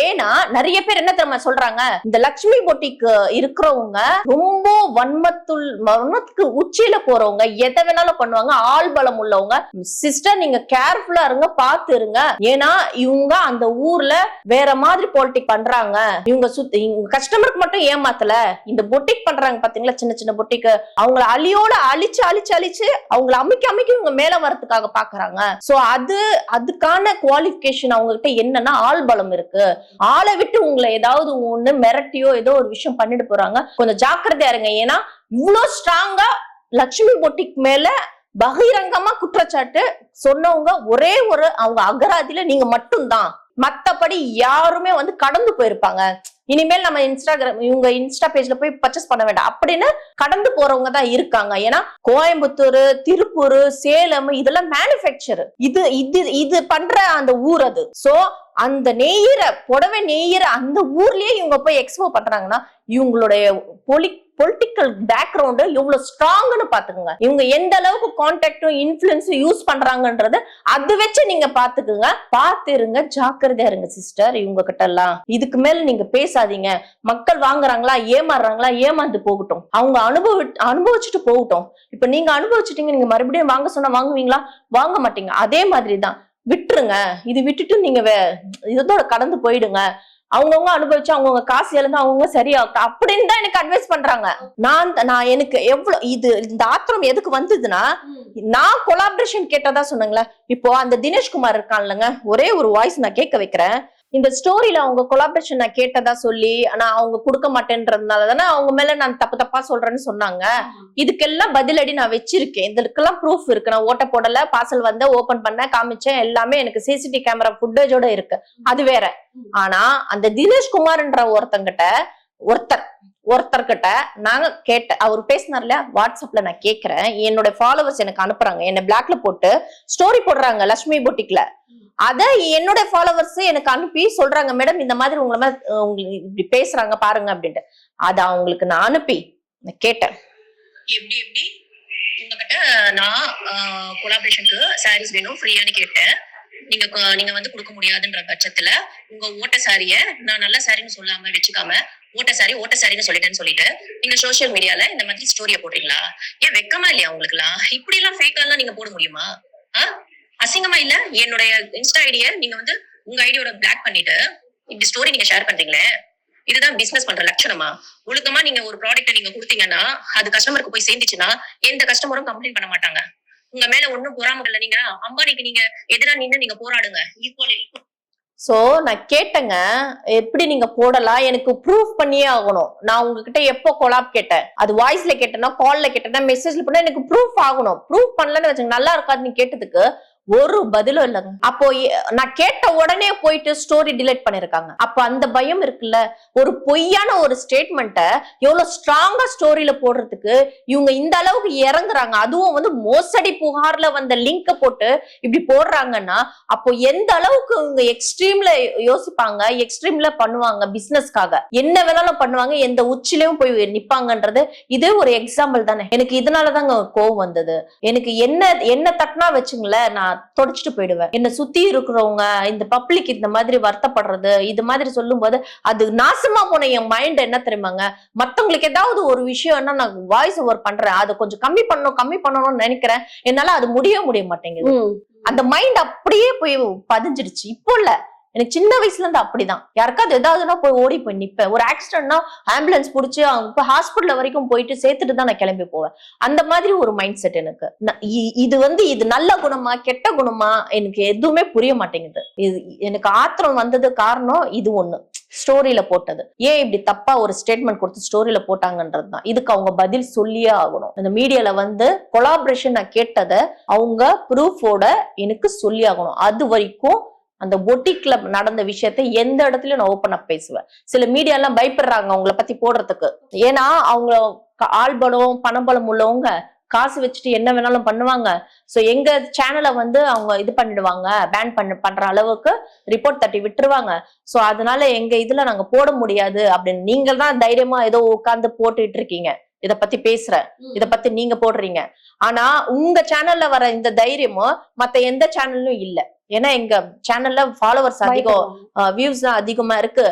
ஏன்னா நிறைய பேர் என்ன தெரியுமா சொல்றாங்க? இந்த லக்ஷ்மி பொட்டிக்கு இருக்கிறவங்க ரொம்ப வன்மத்துள் வன்மத்துக்கு உச்சியில போறவங்க எதை வேணாலும் பண்ணுவாங்க ஆள் பலம் உள்ளவங்க. சிஸ்டர் நீங்க கேர்ஃபுல்லா இருங்க பார்த்து இருங்க. ஏன்னா இவங்க அந்த ஊர்ல வேற மாதிரி பாலிடிக் பண்றாங்க. இவங்க சுத்தி கஸ்டமருக்கு மட்டும் ஏமாத்தல. இந்த பொட்டிக் பண்றாங்க பாத்தீங்களா? சின்ன சின்ன பொட்டிக்கு அவங்கள அழியோட அழிச்சு அழிச்சு அழிச்சு அவங்கள அமைக்க அமைக்க இவங்க மேல வரதுக்காக பாக்குறாங்க. சோ அது அதுக்கான குவாலிபிகேஷன் அவங்க கிட்ட என்னன்னா ஆள் பலம் இருக்கு. ஆளை விட்டு உங்களை ஏதாவது ஒண்ணு மிரட்டியோ ஏதோ ஒரு விஷயம் பண்ணிட்டு போறாங்க. கொஞ்சம் ஜாக்கிரதையா இருங்க. ஏன்னா இவ்வளவு ஸ்ட்ராங்கா லட்சுமி பொட்டிக்கு மேல பகிரங்கமா குற்றச்சாட்டு சொன்னவங்க ஒரே ஒரு அவங்க அகராதியில நீங்க மட்டும்தான். மத்தபடி யாருமே வந்து கடந்து போயிருப்பாங்க. இனிமேல் நம்ம இன்ஸ்டாகிராம் இவங்க இன்ஸ்டா பேஜ்ல போய் பர்ச்சேஸ் பண்ண வேண்டாம். அப்படின்னு கடந்து போறவங்க தான் இருக்காங்க. ஏன்னா கோயம்புத்தூர் திருப்பூர் சேலம் இதெல்லாம் மேனுஃபேக்சர் இது இது இது பண்ற அந்த ஊர் அது. சோ அந்த நெய்யிற புடவை நெய்யிற அந்த ஊர்லயே இவங்க போய் எக்ஸ்போ பண்றாங்கன்னா இவங்களுடைய பொலி பொலிட்டிக்கல் பேக்ரவுண்டு எவ்வளவு ஸ்ட்ராங்னு பாத்துக்கோங்க. இவங்க எந்த அளவுக்கு கான்டாக்டும் இன்ஃபுளுன்ஸும் யூஸ் பண்றாங்கன்றது அது வச்சு நீங்க பாத்துக்குங்க. பார்த்து இருங்க ஜாக்கிரதையா இருங்க சிஸ்டர் இவங்க கிட்ட எல்லாம் இதுக்கு மேல நீங்க பேசாதீங்க. மக்கள் வாங்குறாங்களா ஏமாறுறாங்களா ஏமாந்து போகட்டும். அவங்க அனுபவி அனுபவிச்சுட்டு போகட்டும். இப்ப நீங்க அனுபவிச்சுட்டீங்க நீங்க மறுபடியும் வாங்க சொன்னா வாங்குவீங்களா? வாங்க மாட்டீங்க. அதே மாதிரிதான். விட்டுருங்க. இது விட்டுட்டு நீங்க வே- இதோட கடந்து போயிடுங்க. அவங்கவுங்க அனுபவிச்சு அவங்கவுங்க காசு இழந்து அவங்கவுங்க சரியாகட்டும். அப்படின்னு தான் எனக்கு அட்வைஸ் பண்றாங்க. நான் நான் எனக்கு எவ்வளவு இது இந்த ஆத்திரம் எதுக்கு வந்ததுன்னா நான் கொலாபரேஷன் கேட்டதா சொன்னேங்களே இப்போ அந்த தினேஷ்குமார் இருக்கான்லங்க ஒரே ஒரு வாய்ஸ் நான் கேட்க வைக்கிறேன். இந்த ஸ்டோரியில அவங்க கொலாபரேஷன் நான் கேட்டதா சொல்லி ஆனா அவங்க கொடுக்க மாட்டேன்றதுனால தானே அவங்க மேல நான் தப்பு தப்பா சொல்றேன்னு சொன்னாங்க. இதுக்கெல்லாம் பதிலடி நான் வச்சிருக்கேன். இதுக்கெல்லாம் ப்ரூஃப் இருக்கு. நான் ஓட்ட போடல பார்சல் வந்த ஓபன் பண்ண காமிச்சேன் எல்லாமே எனக்கு சிசிடிவி கேமரா ஃபுட்டேஜோட இருக்கு. அது வேற. ஆனா அந்த தினேஷ் குமார்ன்ற ஒருத்தங்கிட்ட ஒருத்தர் ஒருத்தர்கிட்ட நாங்க கேட்ட அவர் பேசினார்ல வாட்ஸ்அப்ல நான் கேட்கிறேன் என்னோட ஃபாலோவர்ஸ் எனக்கு அனுப்புறாங்க. என்ன பிளாக்ல போட்டு ஸ்டோரி போடுறாங்க லட்சுமி பொட்டிக்ல அத என்னோட ஃபாலோவர்ஸ் எனக்கு அனுப்பி சொல்றாங்க மேடம் இந்த மாதிரி உங்களை மாதிரி உங்களுக்கு இப்படி பேசுறாங்க பாருங்க அப்படின்ட்டு. அத அவங்களுக்கு நான் அனுப்பி நான் கேட்டேன். எப்படி எப்படி? உங்ககிட்ட நான் கொலாபரேஷனுக்கு சாரீஸ் வேணும் ஃப்ரீயானு கேட்டேன். நீங்க நீங்க வந்து கொடுக்க முடியாதுன்ற பட்சத்துல உங்க ஓட்ட சாரிய நான் நல்ல சாரின்னு சொல்லாம வச்சுக்காம ஓட்ட சாரி ஓட்ட சாரின்னு சொல்லிட்டேன்னு சொல்லிட்டு நீங்க சோஷியல் மீடியால இந்த மாதிரி ஸ்டோரிய போடுறீங்களா? ஏன் வெக்கமா இல்லையா உங்களுக்குலாம் இப்படி எல்லாம் ஃபேக்கா எல்லாம் நீங்க போட முடியுமா? ஆ? அசிங்கமா இல்ல? என்னுடைய இன்ஸ்டா ஐடிய நீங்க வந்து உங்க ஐடியோட பிளாக் பண்ணிட்டு இப்படி ஸ்டோரி நீங்க ஷேர் பண்றீங்களே? இதுதான் பிசினஸ் பண்ற லட்சணமா? ஒழுக்கமா நீங்க ஒரு ப்ராடக்ட் நீங்க கொடுத்தீங்கன்னா அது கஸ்டமருக்கு போய் சேர்ந்துச்சுன்னா எந்த கஸ்டமரும் கம்ப்ளைண்ட் பண்ண மாட்டாங்க. உங்க மேல ஒண்ணும் பொறாம நீங்க அம்பானிக்கு நீங்க எதிரா நின்று நீங்க போராடுங்க. ஈக்குவல் சோ நான் கேட்டேங்க எப்படி நீங்க போடலாம் எனக்கு ப்ரூஃப் பண்ணியே ஆகணும். நான் உங்ககிட்ட எப்போ கொலாப் கேட்டேன்? அது வாய்ஸ்ல கேட்டேன்னா கால்ல கேட்டேன்னா மெசேஜ்ல பண்ணா எனக்கு ப்ரூஃப் ஆகணும். ப்ரூஃப் பண்ணலன்னு வச்சுங்க நல்லா இருக்காதுன்னு கேட்டதுக்கு ஒரு பதிலும் இல்லைங்க. அப்போ நான் கேட்ட உடனே போயிட்டு ஸ்டோரி டிலீட் பண்ணிருக்காங்க. அப்போ அந்த பயம் இருக்குல்ல? ஒரு பொய்யான ஒரு ஸ்டேட்மெண்ட்டை எவ்வளவு ஸ்ட்ராங்கா ஸ்டோரியில போடுறதுக்கு இவங்க இந்த அளவுக்கு இறங்குறாங்க. அதுவும் வந்து மோசடி புகார்ல வந்த லிங்க போட்டு இப்படி போடுறாங்கன்னா அப்போ எந்த அளவுக்கு இவங்க எக்ஸ்ட்ரீம்ல யோசிப்பாங்க? எக்ஸ்ட்ரீம்ல பண்ணுவாங்க பிசினஸ்க்காக என்ன வேணாலும் பண்ணுவாங்க எந்த உச்சிலையும் போய் நிப்பாங்கன்றது இதே ஒரு எக்ஸாம்பிள் தானே. எனக்கு இதனாலதாங்க கோவம் வந்தது. எனக்கு என்ன என்ன தட்டினா வச்சுங்களேன் நான் நான் தொடச்சிட்டு போயிடுவேன். என்னை சுத்தி இருக்கிறவங்க இந்த பப்ளிக் இந்த மாதிரி வருத்தப்படுறது இது மாதிரி சொல்லும்போது அது நாசமா போன என் மைண்ட் என்ன தெரியுமாங்க? மத்தவங்களுக்கு ஏதாவது ஒரு விஷயம்னா நான் வாய்ஸ் ஓவர் பண்றேன் அதை கொஞ்சம் கம்மி பண்ணணும் கம்மி பண்ணணும்னு நினைக்கிறேன். என்னால அது முடிய முடிய மாட்டேங்குது. அந்த மைண்ட் அப்படியே போய் பதிஞ்சிடுச்சு. இப்போ இல்ல. எனக்கு சின்ன வயசுல இருந்து அப்படிதான். யாருக்காவது ஏதாவதுன்னா போய் ஓடி போய் நிப்பேன். ஒரு ஆக்சிடென்ட்னா ஆம்புலன்ஸ் பிடிச்சி அவங்க இப்ப ஹாஸ்பிட்டல் வரைக்கும் போயிட்டு சேர்த்துட்டு தான் நான் கிளம்பி போவேன். அந்த மாதிரி ஒரு மைண்ட் செட் எனக்கு இ- இது வந்து இது நல்ல குணமா கெட்ட குணமா எனக்கு எதுவுமே புரிய மாட்டேங்குது. இது எனக்கு ஆத்திரம் வந்தது காரணம் இது ஒண்ணு. ஸ்டோரியில போட்டது. ஏன் இப்படி தப்பா ஒரு ஸ்டேட்மெண்ட் கொடுத்து ஸ்டோரியில போட்டாங்கன்றது தான். இதுக்கு அவங்க பதில் சொல்லியே ஆகணும். இந்த மீடியால வந்து கொலாபரேஷன் நான் கேட்டதை அவங்க ப்ரூஃபோட எனக்கு சொல்லி ஆகணும். அது வரைக்கும் அந்த பொட்டிக்ல நடந்த விஷயத்த எந்த இடத்துலயும் நான் ஓப்பன் அப் பேசுவேன். சில மீடியா எல்லாம் பயப்படுறாங்க அவங்கள பத்தி போடுறதுக்கு. ஏன்னா அவங்க ஆள்பலம் பணபலம் உள்ளவங்க காசு வச்சுட்டு என்ன வேணாலும் பண்ணுவாங்க. சோ எங்க சேனலை வந்து அவங்க இது பண்ணிடுவாங்க பேன் பண்ண பண்ற அளவுக்கு ரிப்போர்ட் தட்டி விட்டுருவாங்க. சோ அதனால எங்க இதுல நாங்க போட முடியாது அப்படின்னு நீங்க தான் தைரியமா ஏதோ உட்கார்ந்து போட்டுட்டு இருக்கீங்க. இத பத்தி பேசுறேன். இத பத்தி நீங்க போடுறீங்க. ஆனா உங்க சேனல்ல வர இந்த தைரியமும் மத்த எந்த சேனல்லும் இல்ல. ஏன்னா எங்க சேனல்ல ஃபாலோவர்ஸ் அதிகம் வியூஸ் தான் அதிகமா இருக்கு.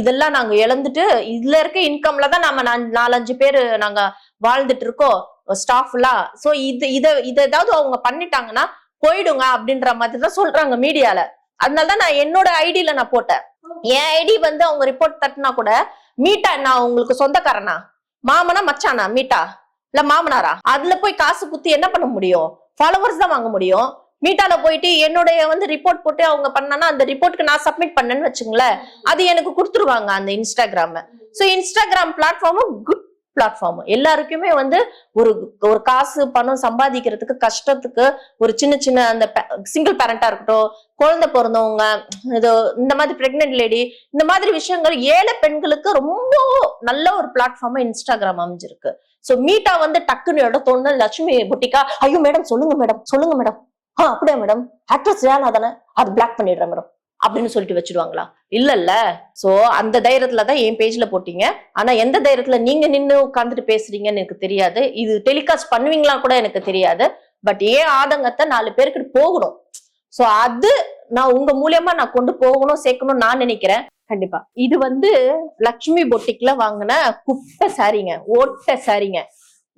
இதெல்லாம் நாங்க இழந்துட்டு இதுல இருக்க இன்கம்ல தான் நம்ம நாலஞ்சு பேர் நாங்க வாழ்ந்துட்டு இருக்கோம் ஸ்டாஃப்லாம் சோ இது இத இத ஏதாவது அவங்க பண்ணிட்டாங்கன்னா போயிடுங்க அப்படின்ற மாதிரி தான் சொல்றாங்க மீடியால அதனாலதான் நான் என்னோட ஐடியில நான் போட்டேன். என் ஐடி வந்து அவங்க ரிப்போர்ட் தட்டினா கூட மீட்டா நான் உங்களுக்கு சொந்தக்காரனா? மாமனா மச்சானா? மீட்டா? இல்ல மாமனாரா? அதுல போய் காசு குத்தி என்ன பண்ண முடியும்? ஃபாலோவர்ஸ் தான் வாங்க முடியும். மீட்டால போயிட்டு என்னுடைய வந்து ரிப்போர்ட் போட்டு அவங்க பண்ணனா அந்த ரிப்போர்ட்க்கு நான் சப்மிட் பண்ணேன்னு வச்சுங்களேன் அது எனக்கு கொடுத்துருவாங்க அந்த இன்ஸ்டாகிராம் சோ இன்ஸ்டாகிராம் பிளாட்ஃபார்மும் குட் பிளாட்ஃபார்ம் எல்லாருக்குமே வந்து ஒரு ஒரு காசு பணம் சம்பாதிக்கிறதுக்கு கஷ்டத்துக்கு ஒரு சின்ன சின்ன அந்த சிங்கிள் பேரண்டா இருக்கட்டும் குழந்தை பிறந்தவங்க இது இந்த மாதிரி பிரெக்னென்ட் லேடி இந்த மாதிரி விஷயங்கள் ஏழை பெண்களுக்கு ரொம்ப நல்ல ஒரு பிளாட்ஃபார்மா இன்ஸ்டாகிராம் அமைஞ்சிருக்கு. சோ மீட்டா வந்து டக்குன்னு இடத்தோன்னு லட்சுமி புட்டிக்கா ஐயோ மேடம் சொல்லுங்க மேடம் சொல்லுங்க மேடம். ஆ அப்படியா மேடம் அட்ரஸ் ஏனா தானே அது பிளாக் பண்ணிடுறேன் மேடம் அப்படின்னு சொல்லிட்டு வச்சிடுவாங்களா? இல்ல இல்ல சோ அந்த தைரியத்துல தான் என் பேஜ்ல போட்டீங்க. ஆனா எந்த தைரியத்துல நீங்க நின்னு உட்காந்துட்டு பேசுறீங்கன்னு எனக்கு தெரியாது. இது டெலிகாஸ்ட் பண்ணுவீங்களா கூட எனக்கு தெரியாது. பட் ஏன் ஆதங்கத்தை நாலு பேருக்கு போகணும்? சோ அது நான் உங்க மூலியமா நான் கொண்டு போகணும் சேர்க்கணும் நான் நினைக்கிறேன். கண்டிப்பா. இது வந்து லக்ஷ்மி பொட்டிக்ல வாங்கின குப்பை சாரிங்க ஓட்ட சாரிங்க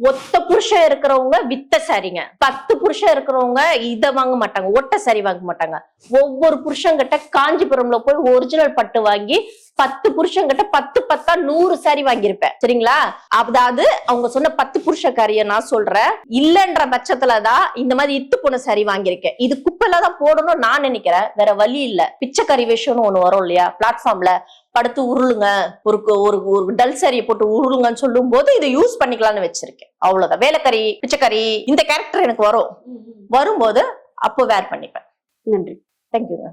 ஒத்த புருஷன் இருக்கிறவங்க வித்த சரிங்க. பத்து புருஷன் இருக்கிறவங்க இதை வாங்க மாட்டாங்க. ஒட்ட சரி வாங்க மாட்டாங்க. ஒவ்வொரு புருஷங்கிட்ட காஞ்சிபுரம்ல போய் ஒரிஜினல் பட்டு வாங்கி பத்து புருஷங்கிட்ட பத்து பத்தா நூறு சாரி வாங்கியிருப்பேன். சரிங்களா? அதாவது அவங்க சொன்ன பத்து புருஷக்காரிய நான் சொல்றேன். இல்லைன்ற பட்சத்துலதான் இந்த மாதிரி இத்து போன சாரி வாங்கியிருக்கேன். இது குப்பையில தான் போடணும்னு நான் நினைக்கிறேன். வேற வழி இல்ல. பிச்சைக்கறி விஷயம்னு ஒண்ணு வரும் இல்லையா? பிளாட்ஃபார்ம்ல படுத்து உருளுங்க. ஒரு ஒரு ஒரு டல் சாரியை போட்டு உருளுங்கன்னு சொல்லும் போது இதை யூஸ் பண்ணிக்கலாம்னு வச்சிருக்கேன். அவ்வளவுதான். வேலைக்கறி பிச்சைக்கறி இந்த கேரக்டர் எனக்கு வரும். வரும்போது அப்போ வேர் பண்ணிப்பேன். நன்றி. தேங்க்யூங்க